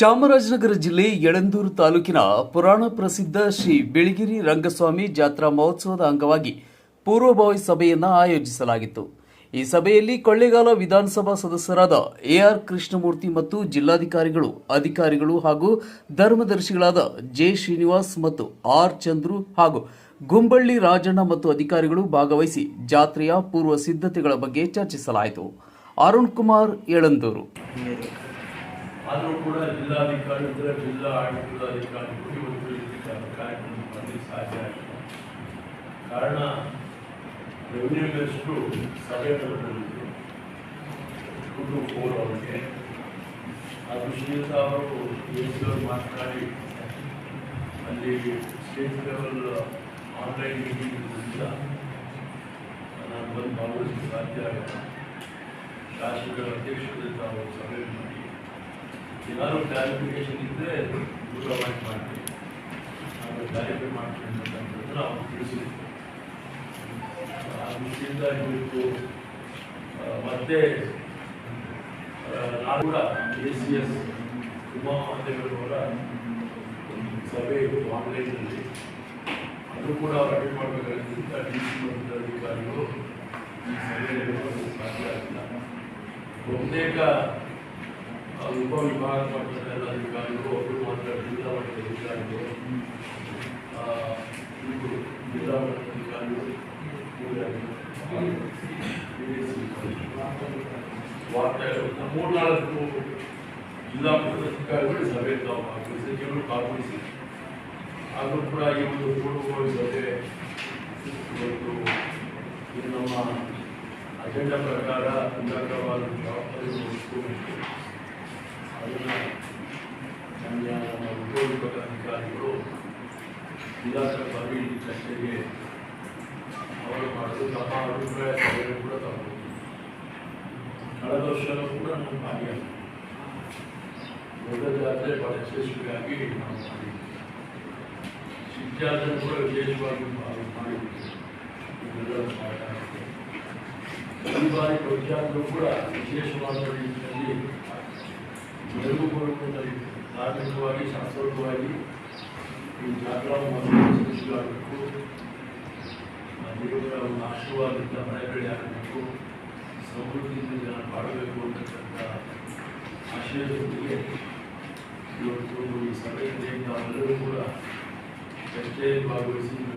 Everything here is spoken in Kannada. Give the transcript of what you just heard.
ಚಾಮರಾಜನಗರ ಜಿಲ್ಲೆ ಯಳಂದೂರು ತಾಲೂಕಿನ ಪುರಾಣ ಪ್ರಸಿದ್ಧ ಶ್ರೀ ಬಿಳಿಗಿರಿ ರಂಗಸ್ವಾಮಿ ಜಾತ್ರಾ ಮಹೋತ್ಸವದ ಅಂಗವಾಗಿ ಪೂರ್ವಭಾವಿ ಸಭೆಯನ್ನು ಆಯೋಜಿಸಲಾಗಿತ್ತು. ಈ ಸಭೆಯಲ್ಲಿ ಕೊಳ್ಳೇಗಾಲ ವಿಧಾನಸಭಾ ಸದಸ್ಯರಾದ ಎಆರ್ ಕೃಷ್ಣಮೂರ್ತಿ ಮತ್ತು ಜಿಲ್ಲಾಧಿಕಾರಿಗಳು, ಅಧಿಕಾರಿಗಳು ಹಾಗೂ ಧರ್ಮದರ್ಶಿಗಳಾದ ಜೆ ಶ್ರೀನಿವಾಸ್ ಮತ್ತು ಆರ್ ಚಂದ್ರು ಹಾಗೂ ಗುಂಬಳ್ಳಿ ರಾಜಣ್ಣ ಮತ್ತು ಅಧಿಕಾರಿಗಳು ಭಾಗವಹಿಸಿ ಜಾತ್ರೆಯ ಪೂರ್ವ ಸಿದ್ಧತೆಗಳ ಬಗ್ಗೆ ಚರ್ಚಿಸಲಾಯಿತು. ಅರುಣ್ ಕುಮಾರ್, ಯಳಂದೂರು. ಆದರೂ ಕೂಡ ಜಿಲ್ಲಾಧಿಕಾರಿ ಇದ್ದರೆ ಜಿಲ್ಲಾ ಆಡಳಿತಾಧಿಕಾರಿ ಅಧಿಕಾರಿಗಳು ಇವತ್ತು ಇಲ್ಲಿ ಕಾರ್ಯಕ್ರಮ ಮಾಡಲಿಕ್ಕೆ ಸಾಧ್ಯ ಆಗಿದೆ. ಕಾರಣ ರೆವಿನ್ಯೂ ಮಿನಿಸ್ಟ್ರು ಸಭೆ ನಡೆದಿದ್ದು ಕುಟುಂಬ ಫೋರ್ ಅವರಿಗೆ. ಅದು ಶ್ರೀಯುತ ಅವರು ಅವರು ಮಾತನಾಡಿ, ಅಲ್ಲಿ ಸ್ಟೇಟ್ ಲೆವೆಲ್ ಆನ್ಲೈನ್ ಮೀಟಿಂಗ್ ಇರೋದ್ರಿಂದ ನಾನು ಬಂದು ಭಾಗವಹಿಸಲು ಸಾಧ್ಯ ಆಗಲ್ಲ. ಶಾಸಕರ ಅಧ್ಯಕ್ಷತೆ ತಾವು ಏನಾದ್ರು ಕ್ಲಾರಿಫಿಕೇಷನ್ ಇದ್ದರೆ ದೂರ ಮಾಡಿ ನಾವು ಕ್ಲಾರಿಫೈ ಮಾಡ್ತೀನಿ ಅಂತಂದ್ರೆ ಅವ್ರು ತಿಳಿಸಿದ್ವಿ ಆ ದೃಷ್ಟಿಯಿಂದ ಇವತ್ತು ಮತ್ತೆ ನಾನು ಕೂಡ ಎ ಸಿ ಎಸ್ ಉಮಾ ಒಂದು ಸಭೆ ಇತ್ತು ಆನ್ಲೈನಲ್ಲಿ ಅದು ಕೂಡ ಅವ್ರು ಅಟೆಂಡ್ ಮಾಡಬೇಕಾಗಿದ್ದರಿಂದ ಡಿ ಸಿ ಮತ್ತು ಅಧಿಕಾರಿಗಳು ಈ ಸಭೆಯಲ್ಲಿ ಸಾಧ್ಯ ಆಗಿಲ್ಲ. ಬಹುತೇಕ ಆ ಉಪವಿಭಾಗ ಮಟ್ಟದ ಎಲ್ಲ ಅಧಿಕಾರಿಗಳು ಒಬ್ಬರು ಮಾತ್ರ ಜಿಲ್ಲಾ ಮಟ್ಟದ ಅಧಿಕಾರಿಗಳು ಆ, ಇವ್ರು ಜಿಲ್ಲಾ ಮಟ್ಟದ ಅಧಿಕಾರಿಗಳು ವಾರ್ತೆ ಮೂರು ನಾಲ್ಕು ಜಿಲ್ಲಾ ಮಟ್ಟದ ಅಧಿಕಾರಿಗಳು ಸಭೆ ತಾವು ಭಾಗವಹಿಸಿ ಕೆಲವರು ಭಾಗವಹಿಸಿ ಆದರೂ ಕೂಡ ಈ ಒಂದು ಪೂರ್ವಭಾವಿ ಸಭೆ ಇವತ್ತು ಇದು ನಮ್ಮ ಅಜೆಂಡಾ ಪ್ರಕಾರ ಉನ್ನತವಾದ ಜವಾಬ್ದಾರಿಗಳು ವಹಿಸ್ಕೋಬೇಕು ಅದನ್ನು ನಮ್ಮ ನಮ್ಮ ಉಪವಿಭಾಗ ಅಧಿಕಾರಿಗಳು ಜಿಲ್ಲಾಧಿಕಾರಿ ಚರ್ಚೆಗೆ ಅವರು ಮಾಡೋದು ತಮ್ಮ ಅಭಿಪ್ರಾಯ ಸಭೆಯನ್ನು ಕೂಡ ತಗೊಂಡು ಕಳೆದ ವರ್ಷನೂ ಕೂಡ ನಾವು ಭಾಗಿಯಾಗಿದ್ವಿ ದೊಡ್ಡ ಜಾತ್ರೆ ಭಾಳ ಯಶಸ್ವಿಯಾಗಿ ನಾವು ಮಾಡಿದ್ವಿ ಶಿಕ್ಷಾರ್ಜನೆ ಕೂಡ ವಿಶೇಷವಾಗಿ ಮಾಡಿ ಮಾಡಿದ್ವಿ ಇದೆಲ್ಲ ಮಾತಾಡ್ತೀವಿ ಈ ಬಾರಿ ಪ್ರಖ್ಯಾತರು ಕೂಡ ವಿಶೇಷವಾದ ಧಾರ್ಮಿಕವಾಗಿ ಶಾಸ್ತ್ರೋಕ್ತವಾಗಿ ಈ ಜಾತ್ರಾ ಯಶಸ್ವಿಯಾಗಬೇಕು ಆ ದೇವರ ಒಂದು ಆಶೀರ್ವಾದದಿಂದ ಮಳೆ ಆಗಬೇಕು. ಸಮೃದ್ಧಿಯಿಂದ ಜನ ಬಾಳಬೇಕು ಅಂತಕ್ಕಂಥ ಆಶಯದೊಂದಿಗೆ ಇವತ್ತು ಈ ಸಭೆಯಲ್ಲಿ ನಾವೆಲ್ಲರೂ ಕೂಡ ಚರ್ಚೆಯಲ್ಲಿ ಭಾಗವಹಿಸಿ